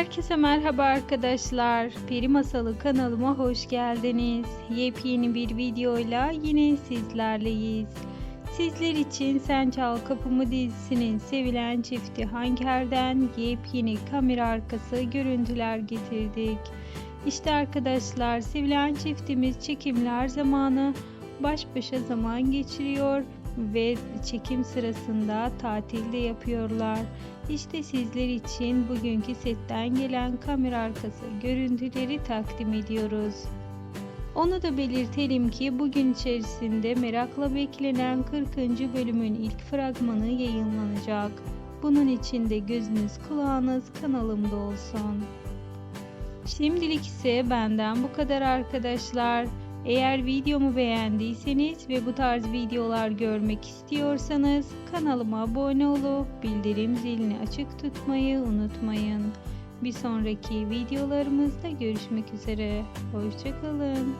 Herkese merhaba arkadaşlar. Peri Masalı kanalıma hoş geldiniz. Yepyeni bir videoyla yine sizlerleyiz. Sizler için Sen Çal Kapımı dizisinin sevilen çifti Hanker'den yepyeni kamera arkası görüntüler getirdik. İşte arkadaşlar sevilen çiftimiz çekimler zamanı baş başa zaman geçiriyor ve çekim sırasında tatilde yapıyorlar. İşte sizler için bugünkü setten gelen kamera arkası görüntüleri takdim ediyoruz. Onu da belirtelim ki bugün içerisinde merakla beklenen 40. bölümün ilk fragmanı yayınlanacak. Bunun için de gözünüz kulağınız kanalımda olsun. Şimdilik ise benden bu kadar arkadaşlar. Eğer videomu beğendiyseniz ve bu tarz videolar görmek istiyorsanız kanalıma abone olup bildirim zilini açık tutmayı unutmayın. Bir sonraki videolarımızda görüşmek üzere. Hoşçakalın.